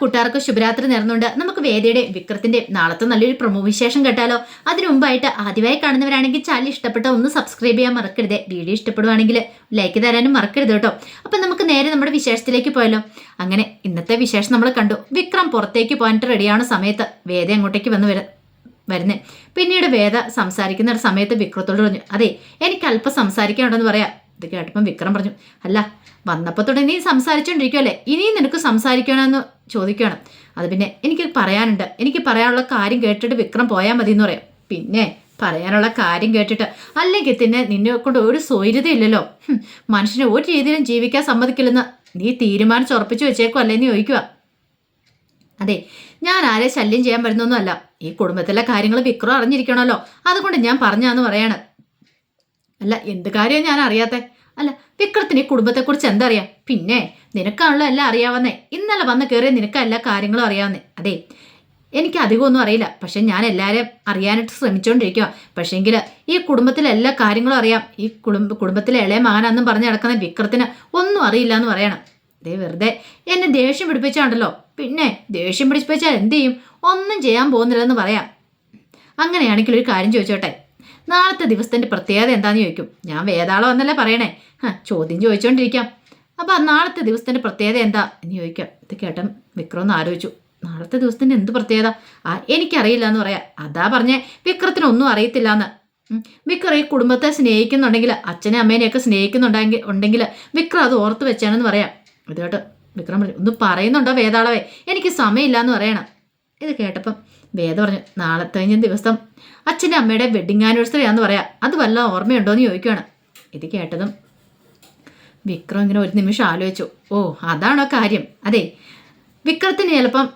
കൂട്ടുകാർക്ക് ശുഭരാത്രി നേർന്നുണ്ട് നമുക്ക് വേദിയുടെ വിക്രത്തിന്റെ നാളത്തെ നല്ലൊരു പ്രൊമോ വിശേഷം കേട്ടാലോ? അതിനു മുമ്പായിട്ട് ആദ്യമായി കാണുന്നവരാണെങ്കിൽ ചാനൽ ഇഷ്ടപ്പെട്ട ഒന്ന് സബ്സ്ക്രൈബ് ചെയ്യാൻ മറക്കരുത്. വീഡിയോ ഇഷ്ടപ്പെടുവാണെങ്കിൽ ലൈക്ക് തരാനും മറക്കരുത് കേട്ടോ. അപ്പൊ നമുക്ക് നേരെ നമ്മുടെ വിശേഷത്തിലേക്ക് പോയല്ലോ അങ്ങനെ ഇന്നത്തെ വിശേഷം നമ്മൾ കണ്ടു. വിക്രം പുറത്തേക്ക് പോകാൻ റെഡിയാണ് സമയത്ത് വേദ അങ്ങോട്ടേക്ക് വന്നു വരാം വരുന്നത് പിന്നീട് വേദ സംസാരിക്കുന്ന ഒരു സമയത്ത് വിക്രത്തോട് പറഞ്ഞു അതെ എനിക്ക് അല്പം സംസാരിക്കാനുണ്ടെന്ന് പറയാം. ഇത് കേട്ടപ്പം വിക്രം പറഞ്ഞു അല്ല വന്നപ്പോൾ തുടങ്ങി നീ സംസാരിച്ചുകൊണ്ടിരിക്കുമല്ലേ ഇനിയും നിനക്ക് സംസാരിക്കണമെന്ന് ചോദിക്കുകയാണ് അത് പിന്നെ എനിക്ക് പറയാനുണ്ട്. എനിക്ക് പറയാനുള്ള കാര്യം കേട്ടിട്ട് വിക്രം പോയാൽ മതി എന്ന് പറയാം. പിന്നെ പറയാനുള്ള കാര്യം കേട്ടിട്ട് അല്ലെങ്കിൽ തന്നെ നിന്നെ കൊണ്ട് ഒരു സ്വൈര്യതയില്ലല്ലോ മനുഷ്യനെ ഒരു രീതിയിലും ജീവിക്കാൻ സമ്മതിക്കില്ലെന്ന് നീ തീരുമാനിച്ച് ഉറപ്പിച്ചു വെച്ചേക്കോ അല്ലേന്ന് ചോദിക്കുക അതെ ഞാൻ ആരെ ശല്യം ചെയ്യാൻ വരുന്നൊന്നുമല്ല. ഈ കുടുംബത്തിലെ കാര്യങ്ങൾ വിക്രം അറിഞ്ഞിരിക്കണമല്ലോ. അതുകൊണ്ട് ഞാൻ പറഞ്ഞാന്ന് പറയാണ്. അല്ല എന്ത് കാര്യം ഞാൻ അറിയാത്തെ? അല്ല വിക്രത്തിന് ഈ കുടുംബത്തെക്കുറിച്ച് എന്തറിയാം? പിന്നെ നിനക്കാണല്ലോ എല്ലാം അറിയാവുന്നേ. ഇന്നലെ വന്ന് കയറിയ നിനക്ക് എല്ലാ കാര്യങ്ങളും അറിയാവുന്നേ. അതെ എനിക്ക് അധികമൊന്നും അറിയില്ല. പക്ഷെ ഞാൻ എല്ലാവരെയും അറിയാനായിട്ട് ശ്രമിച്ചുകൊണ്ടിരിക്കുക പക്ഷേങ്കിൽ ഈ കുടുംബത്തിലെ എല്ലാ കാര്യങ്ങളും അറിയാം. ഈ കുടുംബ കുടുംബത്തിലെ ഇളയ മകനാന്നും പറഞ്ഞ് നടക്കുന്ന വിക്രത്തിന് ഒന്നും അറിയില്ല എന്ന് പറയണം. ദേ വെറുതെ എന്നെ ദേഷ്യം പിടിപ്പിച്ചാണ്ടല്ലോ. പിന്നെ ദേഷ്യം പിടിപ്പിച്ചാൽ എന്ത് ചെയ്യും? ഒന്നും ചെയ്യാൻ പോകുന്നില്ലെന്ന് പറയാം. അങ്ങനെയാണെങ്കിൽ ഒരു കാര്യം ചോദിച്ചോട്ടെ? നാളത്തെ ദിവസത്തിന്റെ പ്രത്യേകത എന്താണെന്ന് ചോദിക്കും. ഞാൻ വേതാളം എന്നല്ലേ പറയണേ. ചോദ്യം ചോദിച്ചുകൊണ്ടിരിക്കാം അപ്പോൾ നാളത്തെ ദിവസത്തിന്റെ പ്രത്യേകത എന്താ എന്ന് ചോദിക്കാം. ഇത് കേട്ടൻ വിക്രം ഒന്ന് ആലോചിച്ചു. നാളത്തെ ദിവസത്തിന്റെ എന്ത് പ്രത്യേകത? ആ എനിക്കറിയില്ല എന്ന് പറയാം. അതാ പറഞ്ഞേ വിക്രത്തിനൊന്നും അറിയത്തില്ല എന്ന് വിക്രം ഈ കുടുംബത്തെ സ്നേഹിക്കുന്നുണ്ടെങ്കിൽ അച്ഛനെ അമ്മേനെയൊക്കെ സ്നേഹിക്കുന്നുണ്ടെങ്കിൽ ഉണ്ടെങ്കിൽ വിക്രം അത് ഓർത്ത് വെച്ചാണെന്ന് പറയാം. ഇത് കേട്ടോ വിക്രം ഒന്ന് പറയുന്നുണ്ടോ വേതാളവേ എനിക്ക് സമയമില്ല എന്ന് പറയണം. ഇത് കേട്ടപ്പം വേദ പറഞ്ഞു നാളെ കഴിഞ്ഞ ദിവസം അച്ഛന്റെ അമ്മയുടെ വെഡിങ് ആനിവേഴ്സറി ആണെന്ന് പറയാം. അത് വല്ല ഓർമ്മയുണ്ടോയെന്ന് ചോദിക്കുകയാണ് ഇത് കേട്ടതും വിക്രം ഇങ്ങനെ ഒരു നിമിഷം ആലോചിച്ചു. ഓ അതാണോ കാര്യം? അതെ വിക്രത്തിന് ചിലപ്പം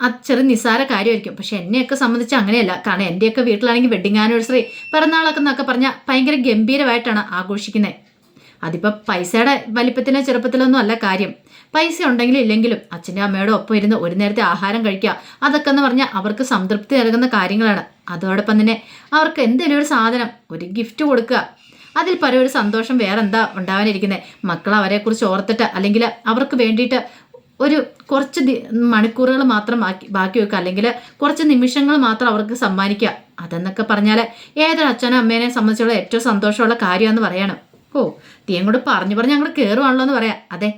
അത് ചെറിയ നിസ്സാര കാര്യമായിരിക്കും. പക്ഷെ എന്നെയൊക്കെ സംബന്ധിച്ച് അങ്ങനെയല്ല. കാരണം എന്റെയൊക്കെ വീട്ടിലാണെങ്കിൽ വെഡിങ് ആനിവേഴ്സറി പിറന്നാളൊക്കെ എന്നൊക്കെ പറഞ്ഞാൽ ഭയങ്കര ഗംഭീരമായിട്ടാണ് ആഘോഷിക്കുന്നത് അതിപ്പോൾ പൈസയുടെ വലിപ്പത്തിനോ ചെറുപ്പത്തിലൊന്നും അല്ല കാര്യം. പൈസ ഉണ്ടെങ്കിലും ഇല്ലെങ്കിലും അച്ഛന്റെ അമ്മയുടെ ഒപ്പം ഇരുന്ന് ഒരു നേരത്തെ ആഹാരം കഴിക്കുക അതൊക്കെ എന്ന് പറഞ്ഞാൽ അവർക്ക് സംതൃപ്തി നൽകുന്ന കാര്യങ്ങളാണ്. അതോടൊപ്പം തന്നെ അവർക്ക് എന്തെങ്കിലും ഒരു സാധനം ഒരു ഗിഫ്റ്റ് കൊടുക്കുക. അതിൽ പരം ഒരു സന്തോഷം വേറെ എന്താ ഉണ്ടാവാനിരിക്കുന്നത് മക്കൾ അവരെക്കുറിച്ച് ഓർത്തിട്ട് അല്ലെങ്കിൽ അവർക്ക് വേണ്ടിയിട്ട് ഒരു കുറച്ച് മണിക്കൂറുകൾ മാത്രം ബാക്കി ബാക്കി വെക്കുക. അല്ലെങ്കിൽ കുറച്ച് നിമിഷങ്ങൾ മാത്രം അവർക്ക് സമ്മാനിക്കുക. അതെന്നൊക്കെ പറഞ്ഞാൽ ഏതൊരു അച്ഛനും അമ്മേനെ സംബന്ധിച്ചുള്ള ഏറ്റവും സന്തോഷമുള്ള കാര്യമെന്ന് പറയണം. ഓ തീയും കൂടെ പറഞ്ഞു പറഞ്ഞ് അങ്ങോട്ട് കയറുവാണല്ലോ എന്ന് പറയാം. അതെ.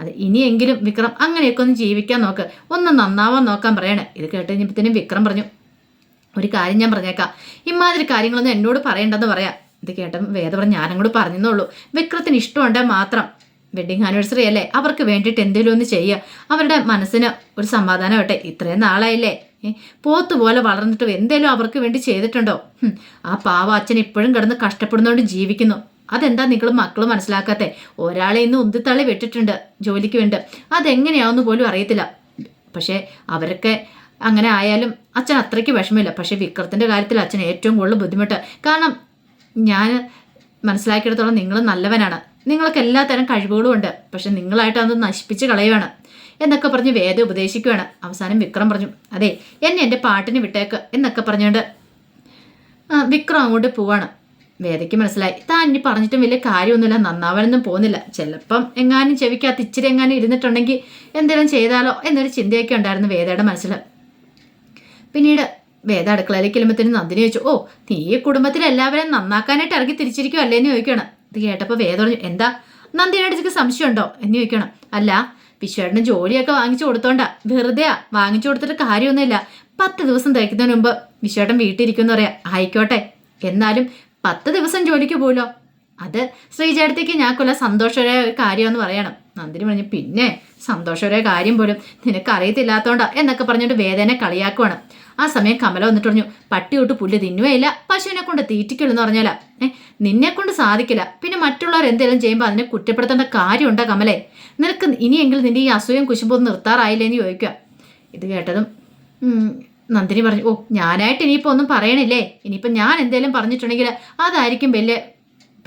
അതെ ഇനിയെങ്കിലും വിക്രം അങ്ങനെയൊക്കെ ഒന്ന് ജീവിക്കാൻ നോക്ക്. ഒന്ന് നന്നാവാൻ നോക്കാൻ പറയണേ. ഇത് കേട്ട് കഴിഞ്ഞപ്പോഴത്തേനും വിക്രം പറഞ്ഞു ഒരു കാര്യം ഞാൻ പറഞ്ഞേക്കാം. ഇമാതിരി കാര്യങ്ങളൊന്നും എന്നോട് പറയണ്ടെന്ന് പറയാം. ഇത് കേട്ട വേദ പറഞ്ഞ് ഞാനങ്ങോട്ട് പറഞ്ഞെന്നുള്ളൂ വിക്രത്തിന് ഇഷ്ടമുണ്ടെങ്കിൽ മാത്രം. വെഡിങ് ആനിവേഴ്സറി അല്ലേ? അവർക്ക് വേണ്ടിയിട്ട് എന്തെങ്കിലും ഒന്ന് ചെയ്യുക. അവരുടെ മനസ്സിന് ഒരു സമാധാനം ആവട്ടെ. ഇത്രയും നാളായില്ലേ? പോത്ത് പോലെ വളർന്നിട്ട് എന്തേലും അവർക്ക് വേണ്ടി ചെയ്തിട്ടുണ്ടോ? ആ പാവ അച്ഛൻ ഇപ്പോഴും കിടന്ന് കഷ്ടപ്പെടുന്നതുകൊണ്ട് ജീവിക്കുന്നു. അതെന്താ നിങ്ങൾ മക്കൾ മനസ്സിലാക്കാത്തെ? ഒരാളെ ഇന്ന് ഉന്തിത്തള്ളി വിട്ടിട്ടുണ്ട് ജോലിക്ക് വേണ്ടി. അതെങ്ങനെയാവെന്ന് പോലും അറിയത്തില്ല. പക്ഷേ അവരൊക്കെ അങ്ങനെ ആയാലും അച്ഛൻ അത്രയ്ക്ക് വിഷമമില്ല. പക്ഷേ വിക്രത്തിന്റെ കാര്യത്തിൽ അച്ഛൻ ഏറ്റവും കൂടുതൽ ബുദ്ധിമുട്ട്. കാരണം ഞാൻ മനസ്സിലാക്കിയെടുത്തോളം നിങ്ങൾ നല്ലവനാണ്. നിങ്ങൾക്ക് എല്ലാ തരം കഴിവുകളും ഉണ്ട്. പക്ഷെ നിങ്ങളായിട്ട് അത് നശിപ്പിച്ച് കളയുവാണ്. എന്നൊക്കെ പറഞ്ഞ് വേദ ഉപദേശിക്കുകയാണ് അവസാനം വിക്രം പറഞ്ഞു അതെ എന്നെ എന്റെ പാട്ടിന് വിട്ടേക്ക് എന്നൊക്കെ പറഞ്ഞുകൊണ്ട് വിക്രം അങ്ങോട്ട് പോവാണ്. വേദയ്ക്ക് മനസ്സിലായി. താൻ ഇനി പറഞ്ഞിട്ടും വലിയ കാര്യമൊന്നുമില്ല നന്നാവാനൊന്നും പോകുന്നില്ല. ചിലപ്പം എങ്ങാനും ചെവിക്കകത്ത് ഇച്ചിരി എങ്ങാനും ഇരുന്നിട്ടുണ്ടെങ്കിൽ എന്തെങ്കിലും ചെയ്താലോ എന്നൊരു ചിന്തയൊക്കെ ഉണ്ടായിരുന്നു വേദയുടെ മനസ്സിൽ പിന്നീട് വേദ അടുക്കളയിലേക്ക് ചെല്ലുമ്പോഴത്തേനും നന്ദിനി ചോദിച്ചു ഓ നീ ഈ കുടുംബത്തിൽ എല്ലാവരെയും നന്നാക്കാനായിട്ട് ഇറങ്ങി തിരിച്ചിരിക്കുമല്ലേ എന്ന് ചോദിക്കണം ഇത് കേട്ടപ്പോൾ വേദ പറഞ്ഞു എന്താ? നന്ദിനിയുടെ അടുത്തേക്ക് സംശയമുണ്ടോ? എന്ന് ചോദിക്കണം അല്ല വിശ്വേട്ടന് ജോലിയൊക്കെ വാങ്ങിച്ചു കൊടുത്തോണ്ട. വെറുതെ വാങ്ങിച്ചു കൊടുത്തിട്ട് കാര്യമൊന്നുമില്ല. പത്ത് ദിവസം തയ്ക്കുന്നതിന് മുമ്പ് വിശ്വേട്ടൻ വീട്ടിലിരിക്കുമെന്ന് പറയാം. ആയിക്കോട്ടെ. എന്നാലും പത്ത് ദിവസം ജോലിക്ക് പോലോ? അത് ശ്രീചേട്ടത്തേക്ക് ഞാക്കൊല്ല സന്തോഷകരമായ ഒരു കാര്യമെന്ന് പറയണം. നന്ദിനി പറഞ്ഞു പിന്നെ സന്തോഷകരമായ കാര്യം പോലും നിനക്ക് അറിയത്തില്ലാത്തോണ്ടാ എന്നൊക്കെ പറഞ്ഞിട്ട് വേദന കളിയാക്കുവാണ്. ആ സമയം കമല വന്നിട്ട് പറഞ്ഞു പട്ടി തൊട്ട് പുല്ല് തിന്നുകയില്ല പശുവിനെ കൊണ്ട് തീറ്റിക്കുള്ളൂ എന്ന് പറഞ്ഞാലാ. ഏ നിന്നെ കൊണ്ട് സാധിക്കില്ല. പിന്നെ മറ്റുള്ളവർ എന്തെങ്കിലും ചെയ്യുമ്പോൾ അതിനെ കുറ്റപ്പെടുത്തേണ്ട കാര്യമുണ്ടോ കമലേ? നിനക്ക് ഇനിയെങ്കിലും നിന്റെ ഈ അസൂയം കുശുമ്പൊന്നും നിർത്താറായില്ലേ എന്ന് ചോദിക്കുക. ഇത് കേട്ടതും നന്ദിനി പറഞ്ഞു ഓ ഞാനായിട്ട് ഇനിയിപ്പോൾ ഒന്നും പറയണില്ലേ? ഇനിയിപ്പോൾ ഞാൻ എന്തെങ്കിലും പറഞ്ഞിട്ടുണ്ടെങ്കിൽ അതായിരിക്കും വലിയ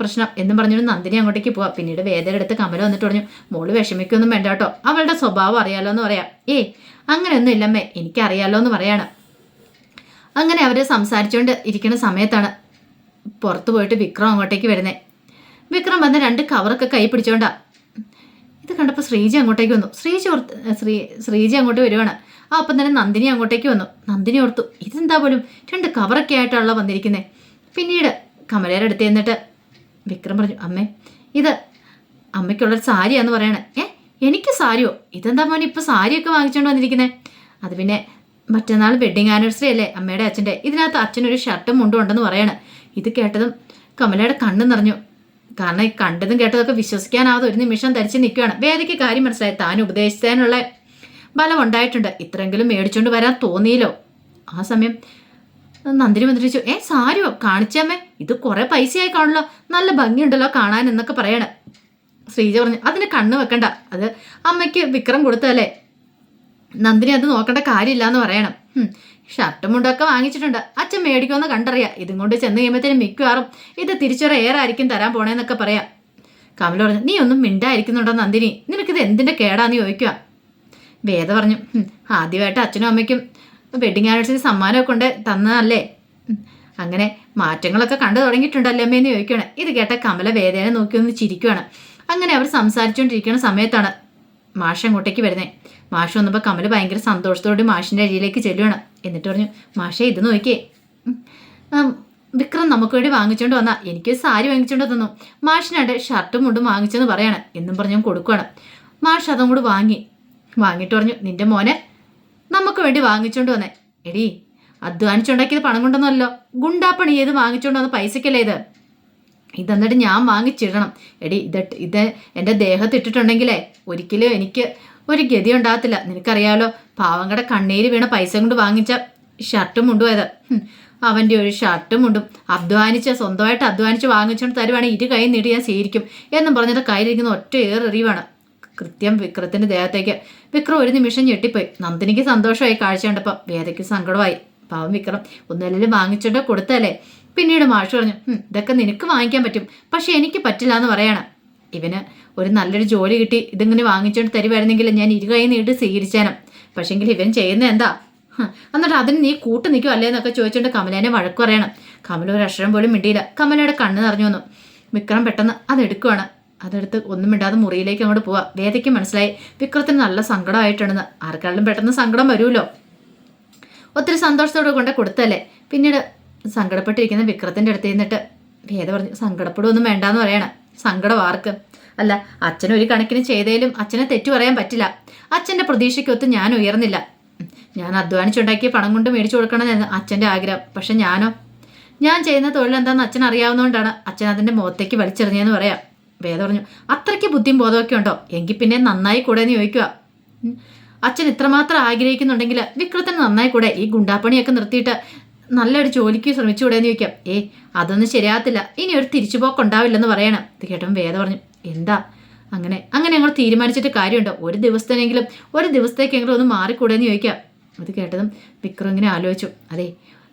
പ്രശ്നം. എന്ന് പറഞ്ഞിട്ട് നന്ദിനി അങ്ങോട്ടേക്ക് പോവാം. പിന്നീട് വേദയുടെ അടുത്ത് കമല വന്നിട്ട് പറഞ്ഞു മോൾ വിഷമിക്കൊന്നും വേണ്ട കേട്ടോ. അവളുടെ സ്വഭാവം അറിയാലോ എന്ന് പറയാം. ഏ അങ്ങനെയൊന്നും ഇല്ലമ്മേ. എനിക്കറിയാലോ എന്ന് പറയാണ്. അങ്ങനെ അവർ സംസാരിച്ചുകൊണ്ട് ഇരിക്കുന്ന സമയത്താണ് പുറത്ത് പോയിട്ട് വിക്രം അങ്ങോട്ടേക്ക് വരുന്നത് വിക്രം വന്ന് രണ്ട് കവറൊക്കെ കൈ പിടിച്ചോണ്ടാ. ഇത് കണ്ടപ്പോൾ ശ്രീജി അങ്ങോട്ടേക്ക് വന്നു. ശ്രീജി ശ്രീ ശ്രീജി അങ്ങോട്ട് വരുവാണ്. ആ അപ്പം തന്നെ നന്ദിനി അങ്ങോട്ടേക്ക് വന്നു. നന്ദിനി ഓർത്തു ഇതെന്താ പോലും? രണ്ട് കവറൊക്കെ ആയിട്ടാണല്ലോ വന്നിരിക്കുന്നത് പിന്നീട് കമലയുടെ അടുത്ത് എന്നിട്ട് വിക്രം പറഞ്ഞു അമ്മേ ഇത് അമ്മയ്ക്കുള്ളൊരു സാരിയാന്ന് പറയണേ. ഏ എനിക്ക് സാരിയോ? ഇതെന്താ മോനെ ഇപ്പോൾ സാരിയൊക്കെ വാങ്ങിച്ചുകൊണ്ട് വന്നിരിക്കുന്നത് അത് പിന്നെ മറ്റന്നാൾ വെഡിങ് ആനിവേഴ്സറി അല്ലേ അമ്മയുടെ അച്ഛന്റെ? ഇതിനകത്ത് അച്ഛനൊരു ഷർട്ടും മുണ്ടും ഉണ്ടെന്ന് പറയാണ്. ഇത് കേട്ടതും കമലയുടെ കണ്ണ് നിറഞ്ഞു. കാരണം ഈ കണ്ടതും കേട്ടതൊക്കെ വിശ്വസിക്കാനാവാതെ ഒരു നിമിഷം ധരിച്ച് നിൽക്കുകയാണ്. വേദയ്ക്ക് കാര്യം മനസ്സിലായി. താൻ ഉപദേശിച്ചതിനുള്ള ബലം ഉണ്ടായിട്ടുണ്ട് ഇത്രയെങ്കിലും മേടിച്ചുകൊണ്ട് വരാൻ തോന്നിയില്ലോ. ആ സമയം നന്ദിനി മന്ത്രിച്ചു ഏ സാരിയോ? കാണിച്ചമ്മേ ഇത് കുറെ പൈസയായി കാണല്ലോ. നല്ല ഭംഗിയുണ്ടല്ലോ കാണാൻ എന്നൊക്കെ പറയണേ. ശ്രീജ പറഞ്ഞു അതിന് കണ്ണ് വെക്കണ്ട. അത് അമ്മയ്ക്ക് വിക്രം കൊടുത്തതല്ലേ? നന്ദിനി അത് നോക്കേണ്ട കാര്യമില്ല എന്ന് പറയണം ഷർട്ടും മുണ്ടൊക്കെ വാങ്ങിച്ചിട്ടുണ്ട്. അച്ഛൻ മേടിക്കുമെന്ന് കണ്ടറിയാം. ഇതും കൊണ്ട് ചെന്ന് കഴിയുമ്പോഴത്തേനും മിക്കവാറും ഇത് തിരിച്ചൊരു ഏറായിരിക്കും തരാൻ പോണേന്നൊക്കെ പറയാം. കമല പറഞ്ഞു നീ ഒന്നും മിണ്ടായിരിക്കുന്നുണ്ടോ നന്ദിനി? നിനക്കിത് എന്തിന്റെ കേടാന്ന് ചോദിക്കുക വേദ പറഞ്ഞു "ഹും, ആദ്യമായിട്ട് അച്ഛനും അമ്മയ്ക്കും വെഡിങ് ആനിവേഴ്സറി സമ്മാനമൊക്കെ കൊണ്ട് തന്നതല്ലേ? അങ്ങനെ മാറ്റങ്ങളൊക്കെ കണ്ടു തുടങ്ങിയിട്ടുണ്ടല്ലേ അമ്മയെന്ന് ചോദിക്കുകയാണ് ഇത് കേട്ട കമല വേദനെ നോക്കി ഒന്ന് ചിരിക്കുകയാണ് അങ്ങനെ അവർ സംസാരിച്ചുകൊണ്ടിരിക്കുന്ന സമയത്താണ് മാഷ് അങ്ങോട്ടേക്ക് വരുന്നത് മാഷ് വന്നപ്പോൾ കമൽ ഭയങ്കര സന്തോഷത്തോടെ മാഷിന്റെ അരിയിലേക്ക് ചെല്ലുകയാണ് എന്നിട്ട് പറഞ്ഞു മാഷേ ഇത് നോക്കിയേ. വിക്രം നമുക്ക് വേണ്ടി വാങ്ങിച്ചുകൊണ്ട് വന്നാൽ എനിക്ക് സാരി വാങ്ങിച്ചുകൊണ്ട് തന്നു. മാഷിനായിട്ട് ഷർട്ടും മുണ്ടും വാങ്ങിച്ചെന്ന് പറയാണ്. എന്നും പറഞ്ഞു കൊടുക്കുകയാണ് മാഷ് അതും കൂടി വാങ്ങി. വാങ്ങിയിട്ട് പറഞ്ഞു നിന്റെ മോനെ നമുക്ക് വേണ്ടി വാങ്ങിച്ചോണ്ട് വന്നേ. എടി അധ്വാനിച്ചുണ്ടാക്കിയത് പണം കൊണ്ടൊന്നുമല്ലോ ഗുണ്ടാപ്പണി ചെയ്ത് വാങ്ങിച്ചോണ്ട് വന്ന പൈസക്കല്ലേ ഇത്? ഇതെന്നിട്ട് ഞാൻ വാങ്ങിച്ചിടണം. എടി ഇത് ഇത് എന്റെ ദേഹത്ത് ഇട്ടിട്ടുണ്ടെങ്കിലേ ഒരിക്കലും എനിക്ക് ഒരു ഗതി ഉണ്ടാകത്തില്ല. നിനക്കറിയാലോ പാവങ്ങളുടെ കണ്ണീര് വീണ പൈസ കൊണ്ട് വാങ്ങിച്ച ഷർട്ടും മുണ്ടും അവന്റെ ഒരു ഷർട്ടും മുണ്ടും. അധ്വാനിച്ച് സ്വന്തമായിട്ട് അധ്വാനിച്ച് വാങ്ങിച്ചുകൊണ്ട് തരുവാണെങ്കിൽ ഇരു കൈ നീട്ടി ഞാൻ സ്വീകരിക്കും എന്നും പറഞ്ഞിട്ട് കയ്യിലിരിക്കുന്ന ഒറ്റ ഏറെറിയുവാണ് കൃത്യം വിക്രത്തിന്റെ ദേഹത്തേക്ക് വിക്രം ഒരു നിമിഷം ഞെട്ടിപ്പോയി. നന്ദിനിക്ക് സന്തോഷമായി കാഴ്ച കണ്ടപ്പോൾ വേദയ്ക്ക് സങ്കടമായി. പാവം വിക്രം ഒന്നല്ലെങ്കിലും വാങ്ങിച്ചിട്ട് കൊടുത്തല്ലേ? പിന്നീട് മാഷ് പറഞ്ഞു ഇതൊക്കെ നിനക്ക് വാങ്ങിക്കാൻ പറ്റും. പക്ഷെ എനിക്ക് പറ്റില്ല എന്ന് പറയാണ്. ഇവന് ഒരു നല്ലൊരു ജോലി കിട്ടി. ഇതിങ്ങനെ വാങ്ങിച്ചോണ്ട് തരുമായിരുന്നെങ്കിൽ ഞാൻ ഇരു കൈ നീട്ടി സ്വീകരിച്ചേനം. പക്ഷെങ്കിൽ ഇവൻ ചെയ്യുന്ന എന്താ? എന്നിട്ട് അതിന് നീ കൂട്ട് നിൽക്കും അല്ലേ എന്നൊക്കെ ചോദിച്ചുകൊണ്ട് കമലേനെ വഴക്കു പറയണം. കമല ഒരു അക്ഷരം പോലും മിണ്ടിയില്ല. കമലയുടെ കണ്ണ് നിറഞ്ഞു വന്നു. വിക്രം പെട്ടെന്ന് അതെടുക്കുവാണ് അതെടുത്ത് ഒന്നും ഇടാതെ മുറിയിലേക്ക് അങ്ങോട്ട് പോവാ. വേദയ്ക്ക് മനസ്സിലായി വിക്രത്തിന് നല്ല സങ്കടമായിട്ടുണ്ടെന്ന്. ആർക്കാളും പെട്ടെന്ന് സങ്കടം വരുമല്ലോ. ഒത്തിരി സന്തോഷത്തോടെ കൊണ്ട് കൊടുത്തല്ലേ? പിന്നീട് സങ്കടപ്പെട്ടിരിക്കുന്ന വിക്രത്തിന്റെ അടുത്ത് നിന്നിട്ട് വേദ പറഞ്ഞു സങ്കടപ്പെടുമൊന്നും വേണ്ടാന്ന് പറയണം. സങ്കടം ആർക്ക്? അല്ല അച്ഛൻ ഒരു കണക്കിന് ചെയ്തേലും അച്ഛനെ തെറ്റു പറയാൻ പറ്റില്ല. അച്ഛന്റെ പ്രതീക്ഷയ്ക്കൊത്ത് ഞാൻ ഉയർന്നില്ല. ഞാൻ അധ്വാനിച്ചുണ്ടാക്കിയ പണം കൊണ്ട് മേടിച്ചു കൊടുക്കണമെന്ന് അച്ഛന്റെ ആഗ്രഹം. പക്ഷെ ഞാനോ? ഞാൻ ചെയ്യുന്ന തൊഴിൽ എന്താണെന്ന് അച്ഛൻ അറിയാവുന്നതുകൊണ്ടാണ് അച്ഛൻ അതിന്റെ മുഖത്തേക്ക് വലിച്ചെറിഞ്ഞതെന്ന് പറയാം. വേദ പറഞ്ഞു അത്രയ്ക്ക് ബുദ്ധിയും ബോധമൊക്കെ ഉണ്ടോ? എങ്കിൽ പിന്നെ നന്നായി കൂടെ എന്ന് ചോദിക്കുക അച്ഛൻ ഇത്രമാത്രം ആഗ്രഹിക്കുന്നുണ്ടെങ്കിൽ വിക്രത്തിന് നന്നായി കൂടെ. ഈ ഗുണ്ടാപ്പണിയൊക്കെ നിർത്തിയിട്ട് നല്ലൊരു ജോലിക്ക് ശ്രമിച്ചുകൂടെ എന്ന് ചോദിക്കാം. ഏ അതൊന്നും ശരിയാകത്തില്ല. ഇനി ഒരു തിരിച്ചുപോക്ക് ഉണ്ടാവില്ലെന്ന് പറയണം. ഇത് കേട്ടപ്പോൾ വേദ പറഞ്ഞു എന്താ? അങ്ങനെ അങ്ങനെ ഞങ്ങൾ തീരുമാനിച്ചിട്ട് കാര്യമുണ്ടോ? ഒരു ദിവസത്തിനെങ്കിലും ഒരു ദിവസത്തേക്കെങ്കിലും ഒന്ന് മാറിക്കൂടെ എന്ന് ചോദിക്കാം. അത് കേട്ടതും വിക്രം ഇങ്ങനെ ആലോചിച്ചു. അതെ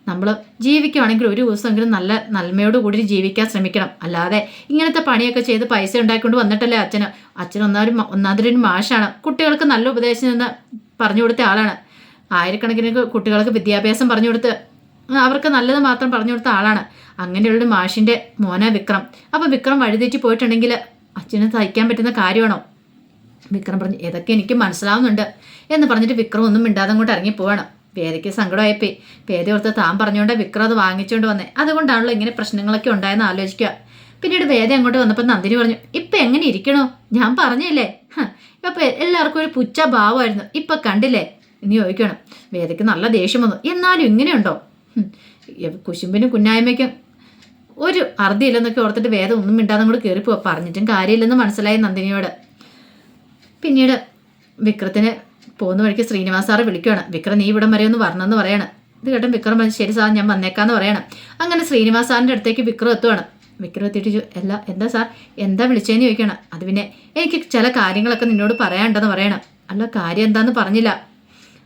നമ്മൾ ജീവിക്കുകയാണെങ്കിൽ ഒരു ദിവസമെങ്കിലും നല്ല നന്മയോട് കൂടി ജീവിക്കാൻ ശ്രമിക്കണം. അല്ലാതെ ഇങ്ങനത്തെ പണിയൊക്കെ ചെയ്ത് പൈസ ഉണ്ടാക്കിക്കൊണ്ട് വന്നിട്ടല്ലേ അച്ഛന്. അച്ഛൻ ഒന്നാമൊരു ഒന്നാമതൊരു മാഷാണ്. കുട്ടികൾക്ക് നല്ല ഉപദേശം നിന്ന് പറഞ്ഞു കൊടുത്ത ആളാണ്. ആയിരക്കണക്കിന് കുട്ടികൾക്ക് വിദ്യാഭ്യാസം പറഞ്ഞു കൊടുത്ത് അവർക്ക് നല്ലത് മാത്രം പറഞ്ഞു കൊടുത്ത ആളാണ്. അങ്ങനെയുള്ളൊരു മാഷിന്റെ മോന വിക്രം. അപ്പം വിക്രം വഴിതെറ്റി പോയിട്ടുണ്ടെങ്കിൽ അച്ഛന് തയ്ക്കാൻ പറ്റുന്ന കാര്യമാണോ? വിക്രം പറഞ്ഞു ഇതൊക്കെ എനിക്ക് മനസ്സിലാവുന്നുണ്ട് എന്ന് പറഞ്ഞിട്ട് വിക്രം ഒന്നും മിണ്ടാതെ അങ്ങോട്ട് ഇറങ്ങി സങ്കടമായിപ്പോയി. വേദ ഓർത്ത് താൻ പറഞ്ഞുകൊണ്ട് വിക്രം അത് വാങ്ങിച്ചുകൊണ്ട് വന്നേ. അതുകൊണ്ടാണല്ലോ ഇങ്ങനെ പ്രശ്നങ്ങളൊക്കെ ഉണ്ടായെന്ന് ആലോചിക്കുക. പിന്നീട് വേദ അങ്ങോട്ട് വന്നപ്പോൾ നന്ദിനി പറഞ്ഞു ഇപ്പം എങ്ങനെ ഇരിക്കണോ? ഞാൻ പറഞ്ഞില്ലേ? ഇപ്പം എല്ലാവർക്കും ഒരു പുച്ച ഭാവമായിരുന്നു. ഇപ്പം കണ്ടില്ലേ? ഇനി ചോദിക്കണം. വേദയ്ക്ക് നല്ല ദേഷ്യം വന്നു. എന്നാലും ഇങ്ങനെയുണ്ടോ? കുശുമ്പിനും കുന്നായ്മയ്ക്കും ഒരു അർദ്ധിയില്ലെന്നൊക്കെ ഓർത്തിട്ട് വേദം ഒന്നും മിണ്ടാതെ കൂടെ കയറിപ്പോവാ പറഞ്ഞിട്ടും കാര്യമില്ലെന്ന് മനസ്സിലായി നന്ദിനിയോട്. പിന്നീട് വിക്രത്തിന് പോകുന്ന വഴിക്ക് ശ്രീനിവാസ് സാറ് വിളിക്കുകയാണ്. വിക്രം നീ ഇവിടം വരെ ഒന്ന് വരണമെന്ന് പറയാണ്. ഇത് കേട്ടും വിക്രം ശരി സാർ ഞാൻ വന്നേക്കാന്ന് പറയണം. അങ്ങനെ ശ്രീനിവാസ് സാറിന്റെ അടുത്തേക്ക് വിക്രം എത്തുവാണ്. വിക്രം എത്തിയിട്ട് അല്ല എന്താ സാർ എന്താ വിളിച്ചതെന്ന് ചോദിക്കണം അത് പിന്നെ എനിക്ക് ചില കാര്യങ്ങളൊക്കെ നിന്നോട് പറയാനുണ്ടെന്ന് പറയണം. അല്ല കാര്യം എന്താന്ന് പറഞ്ഞില്ല.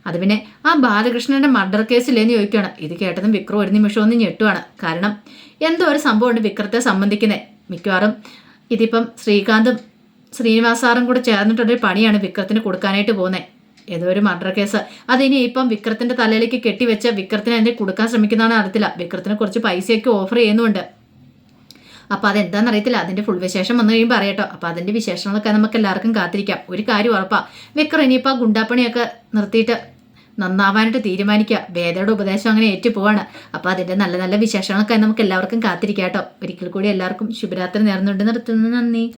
അത് പിന്നെ ആ ബാലകൃഷ്ണന്റെ മർഡർ കേസില്ലേന്ന് ചോദിക്കുകയാണ്. ഇത് കേട്ടതും വിക്രം ഒരു നിമിഷം ഒന്ന് ഞെട്ടുവാണ്. കാരണം എന്തോ ഒരു സംഭവമുണ്ട് വിക്രത്തെ സംബന്ധിക്കുന്നത് മിക്കവാറും ഇതിപ്പം ശ്രീകാന്തും ശ്രീനിവാസാറും കൂടെ ചേർന്നിട്ടുള്ളൊരു പണിയാണ് വിക്രത്തിന് കൊടുക്കാനായിട്ട് പോകുന്നത് ഏതോ ഒരു മർഡർ കേസ്. അതിനി ഇപ്പം വിക്രത്തിന്റെ തലയിലേക്ക് കെട്ടിവെച്ച വിക്രത്തിന് അതിനെ കൊടുക്കാൻ ശ്രമിക്കുന്നതാണ് അറിയത്തില്ല. വിക്രത്തിന് കുറച്ച് പൈസയൊക്കെ ഓഫർ ചെയ്യുന്നുണ്ട്. അപ്പോൾ അതെന്താണെന്ന് അറിയത്തില്ല. അതിന്റെ ഫുൾ വിശേഷം വന്നു കഴിയുമ്പോൾ അറിയട്ടോ. അപ്പോൾ അതിന്റെ വിശേഷങ്ങളൊക്കെ നമുക്ക് എല്ലാവർക്കും കാത്തിരിക്കാം. ഒരു കാര്യം ഉറപ്പാ. വിക്രം ഇനിയിപ്പോൾ ആ ഗുണ്ടാപ്പണിയൊക്കെ നിർത്തിയിട്ട് നന്നാവാനായിട്ട് തീരുമാനിക്കുക വേദയുടെ ഉപദേശം അങ്ങനെ ഏറ്റു പോവാണ്. അപ്പോൾ അതിന്റെ നല്ല നല്ല വിശേഷങ്ങളൊക്കെ നമുക്ക് എല്ലാവർക്കും കാത്തിരിക്കാം കേട്ടോ. ഒരിക്കൽ കൂടി എല്ലാവർക്കും ശുഭരാത്രി നേർന്നുകൊണ്ട് നിർത്തുന്നു. നന്ദി.